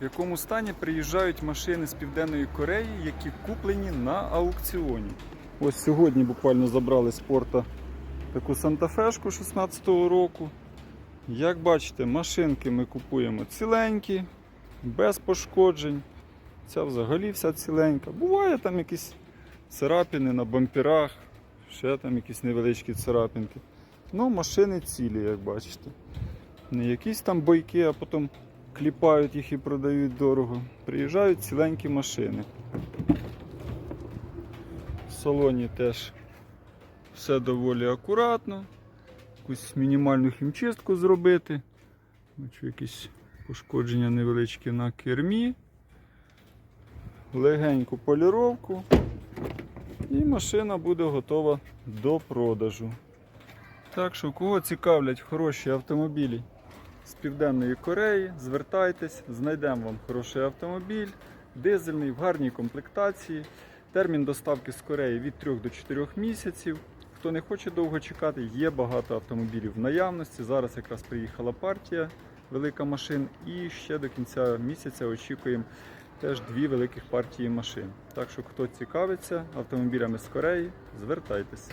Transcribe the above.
в якому стані приїжджають машини з Південної Кореї, які куплені на аукціоні. Ось сьогодні буквально забрали з порта таку Сантафешку 16-го року. Як бачите, машинки ми купуємо ціленькі, без пошкоджень. Ця взагалі вся ціленька. Буває там якісь царапини на бамперах, ще там якісь невеличкі царапинки. Ну, машини цілі, як бачите. Не якісь там бойки, а потім кліпають їх і продають дорого. Приїжджають ціленькі машини. В салоні теж все доволі акуратно. Якусь мінімальну хімчистку зробити. Бачу якісь пошкодження невеличкі на кермі. Легеньку поліровку. І машина буде готова до продажу. Так що, кого цікавлять хороші автомобілі з Південної Кореї, звертайтесь, знайдемо вам хороший автомобіль, дизельний, в гарній комплектації. Термін доставки з Кореї від 3 до 4 місяців. Хто не хоче довго чекати, є багато автомобілів в наявності. Зараз якраз приїхала партія велика машин, і ще до кінця місяця очікуємо теж дві великих партії машин. Так що, хто цікавиться автомобілями з Кореї, звертайтеся.